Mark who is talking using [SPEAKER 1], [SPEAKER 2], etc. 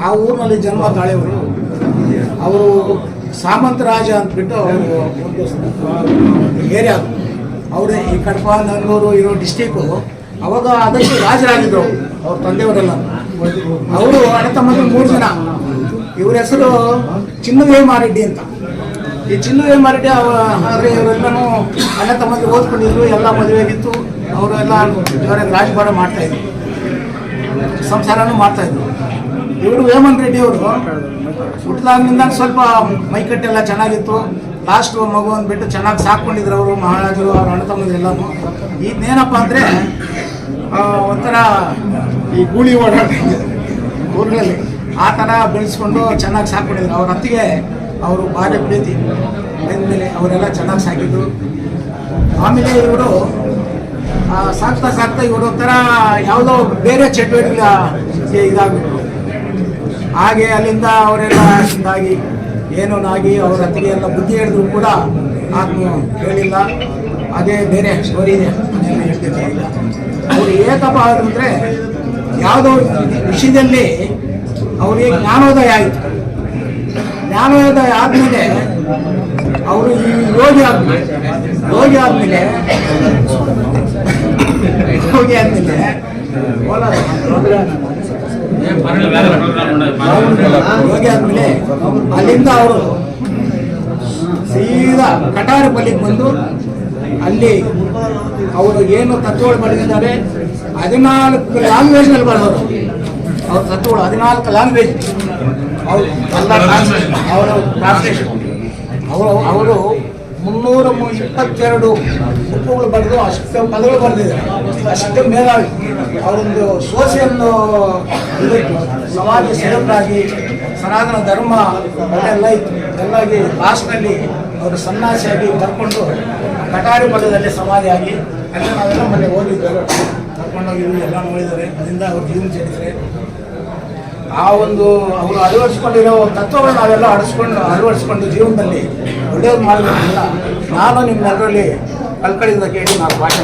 [SPEAKER 1] ಆ ಊರಿನಲ್ಲಿ ಜನ್ಮ ತಾಳೆಯವರು. ಅವರು ಸಾಮಂತರಾಜ ಅಂದ್ಬಿಟ್ಟು ಅವರು ಏರಿಯಾ ಅವರು ಈ ಕಡಪ ನಂಗೂರು ಇರೋ ಡಿಸ್ಟಿಕ್ಕು ಅವಾಗ ಅದಕ್ಕೆ ರಾಜರಾಗಿದ್ರು ಅವ್ರ ತಂದೆಯವರೆಲ್ಲ. ಅವರು ತಮ್ಮಂದ್ರು ಮೂರು ಜನ. ಇವ್ರ ಹೆಸರು ಚಿನ್ನವೇಮಾರೆಡ್ಡಿ ಅಂತ. ಈ ಚಿನ್ನವೇಮಾರೆಡ್ಡಿ ಅವ ಆದರೆ ಇವರೆಲ್ಲನೂ ಅಣ್ಣ ತಮ್ಮಗೆ ಓದ್ಕೊಂಡಿದ್ರು, ಎಲ್ಲ ಮದುವೆಗಿತ್ತು. ಅವರು ಎಲ್ಲ ಇವರಾಗ ರಾಜಭಾರ ಮಾಡ್ತಾಯಿದ್ರು ಸಂಸಾರನೂ ಮಾಡ್ತಾ ಇದ್ರು. ಇವರು ಹೇಮಂತ್ ರೆಡ್ಡಿ ಅವರು. ಹುಟ್ಟಿದಾಗಿನಿಂದ ಸ್ವಲ್ಪ ಮೈಕಟ್ಟೆಲ್ಲ ಚೆನ್ನಾಗಿತ್ತು. ಲಾಸ್ಟ್ ಮಗು ಅಂದ್ಬಿಟ್ಟು ಚೆನ್ನಾಗಿ ಸಾಕೊಂಡಿದ್ರು ಅವರು ಮಹಾರಾಜರು ಅವ್ರ ಅಣ್ಣ ಎಲ್ಲಾನು. ಇದೇನಪ್ಪ ಅಂದರೆ ಒಂಥರ ಈ ಗೂಳಿ ಓಡಾಟ. ಊರುಗಳಲ್ಲಿ ಆ ಥರ ಬೆಳೆಸ್ಕೊಂಡು ಚೆನ್ನಾಗಿ ಸಾಕೊಂಡಿದ್ರು ಅವ್ರ ಅತ್ತಿಗೆ ಅವರು ಭಾರಿ ಪ್ರೀತಿ. ಮೇಲೆ ಅವರೆಲ್ಲ ಚೆನ್ನಾಗಿ ಸಾಕಿದ್ರು. ಆಮೇಲೆ ಇವರು ಸಾಕ್ತಾ ಸಾಕ್ತಾ ಇವರು ಒಂಥರ ಯಾವುದೋ ಬೇರೆ ಚಟುವಟಿಕೆ ಇದಾಗ್ಬಿಟ್ರು. ಹಾಗೆ ಅಲ್ಲಿಂದ ಅವರೆಲ್ಲ ಇದಾಗಿ ಏನೋ ನಾಗಿ ಅವ್ರ ಹತ್ತಿಗೆ ಎಲ್ಲ ಬುದ್ಧಿ ಹೇಳಿದ್ರು ಕೂಡ ಆತ್ಮ ಹೇಳಿಲ್ಲ. ಅದೇ ಬೇರೆ ಸ್ಟೋರಿ ಇದೆ. ಅವ್ರು ಏಕಪ್ಪ ಅಂದರೆ ಯಾವುದೋ ವಿಷಯದಲ್ಲಿ ಅವರಿಗೆ ಜ್ಞಾನೋದಯ ಆಯಿತು. ಜ್ಞಾನೋದಯ ಆದಮೇಲೆ ಅವರು ಈ ಯೋಗಿ ಆದಮೇಲೆ ಯೋಗಿ ಆದಮೇಲೆ, ಯೋಗಿ ಆದ್ಮೇಲೆ ಅಲ್ಲಿಂದ ಅವರು ಸೀದಾ ಕಟಾರ ಬಲಿಗೆ ಬಂದು ಅಲ್ಲಿ ಅವರು ಏನು ತತ್ವಗಳು ಬರೆದಿದ್ದಾರೆ ಹದಿನಾಲ್ಕು ಲ್ಯಾಂಗ್ವೇಜ್ನಲ್ಲಿ ಬರೆದವರು. ಅವ್ರ ತತ್ವಗಳು ಹದಿನಾಲ್ಕು ಲ್ಯಾಂಗ್ವೇಜ್ ಅವರು ಅವರು ಟ್ರಾನ್ಸ್ಲೇಷನ್ ಅವರು ಅವರು ಮುನ್ನೂರ ಇಪ್ಪತ್ತೆರಡು ಬುಕ್ಕುಗಳು ಬರೆದು ಅಷ್ಟು ಪದಗಳು ಬರೆದಿದ್ದಾರೆ. ಅಷ್ಟು ಮೇಲಾಗಿ ಅವರೊಂದು ಸೋಷಿಯಲ್ ಇದು ಸಮಾಜ ಸೇವಕರಾಗಿ ಸನಾತನ ಧರ್ಮ ಅದೆಲ್ಲ ಇತ್ತು. ಎಲ್ಲಾಗಿ ಲಾಸ್ಟ್ನಲ್ಲಿ ಅವರು ಸನ್ಯಾಸಿಯಾಗಿ ಕರ್ಕೊಂಡು ಕಟಾರಿ ಮಠದಲ್ಲಿ ಸಮಾಧಿಯಾಗಿ ಅಲ್ಲಿ ನಾವೆಲ್ಲ ಮನೆ ಓದಿದ್ದರು ಕರ್ಕೊಂಡೋಗಿ ಎಲ್ಲ ನೋಡಿದ್ದಾರೆ. ಅದರಿಂದ ಅವ್ರ ಜೀವನ ಚರಿತ್ರೆ ಆ ಒಂದು ಅವರು ಅಳವಡಿಸ್ಕೊಂಡಿರೋ ತತ್ವಗಳನ್ನ ನಾವೆಲ್ಲ ಅಡಿಸ್ಕೊಂಡು ಅಳವಡಿಸ್ಕೊಂಡು ಜೀವನದಲ್ಲಿ ಒಳ್ಳೆಯದು ಮಾಡಬೇಕಲ್ಲ ನಾನು ನಿಮ್ಮೆಲ್ಲರಲ್ಲಿ ಕಲ್ಕಳಿಂದ ಕೇಳಿ ನಾನು ಭಾಷೆ